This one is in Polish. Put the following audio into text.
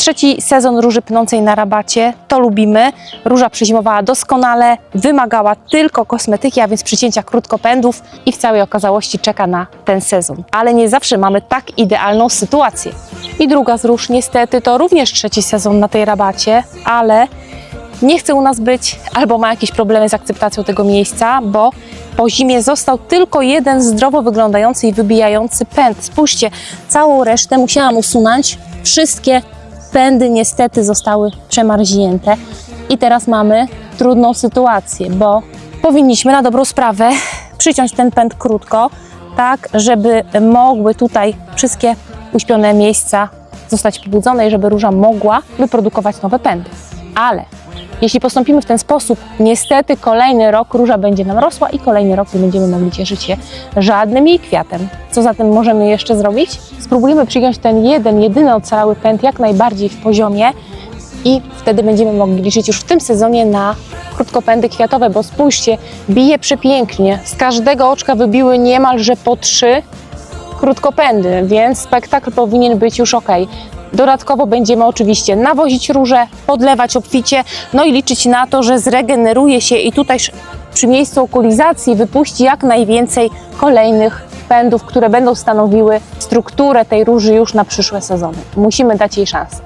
Trzeci sezon róży pnącej na rabacie, to lubimy. Róża przezimowała doskonale, wymagała tylko kosmetyki, a więc przycięcia krótkopędów i w całej okazałości czeka na ten sezon. Ale nie zawsze mamy tak idealną sytuację. I druga z róż niestety to również trzeci sezon na tej rabacie, ale nie chce u nas być albo ma jakieś problemy z akceptacją tego miejsca, bo po zimie został tylko jeden zdrowo wyglądający i wybijający pęd. Spójrzcie, całą resztę musiałam usunąć. Wszystkie pędy niestety zostały przemarznięte i teraz mamy trudną sytuację, bo powinniśmy na dobrą sprawę przyciąć ten pęd krótko, tak żeby mogły tutaj wszystkie uśpione miejsca zostać pobudzone i żeby róża mogła wyprodukować nowe pędy. Ale jeśli postąpimy w ten sposób, niestety kolejny rok róża będzie nam rosła i kolejny rok nie będziemy mogli cieszyć się żadnym jej kwiatem. Co zatem możemy jeszcze zrobić? Spróbujemy przyjąć ten jeden, jedyny ocalały pęd jak najbardziej w poziomie i wtedy będziemy mogli liczyć już w tym sezonie na krótkopędy kwiatowe, bo spójrzcie, bije przepięknie. Z każdego oczka wybiły niemalże po trzy krótkopędy, więc spektakl powinien być już ok. Dodatkowo będziemy oczywiście nawozić róże, podlewać obficie, no i liczyć na to, że zregeneruje się i tutaj przy miejscu okulizacji wypuści jak najwięcej kolejnych pędów, które będą stanowiły strukturę tej róży już na przyszłe sezony. Musimy dać jej szansę.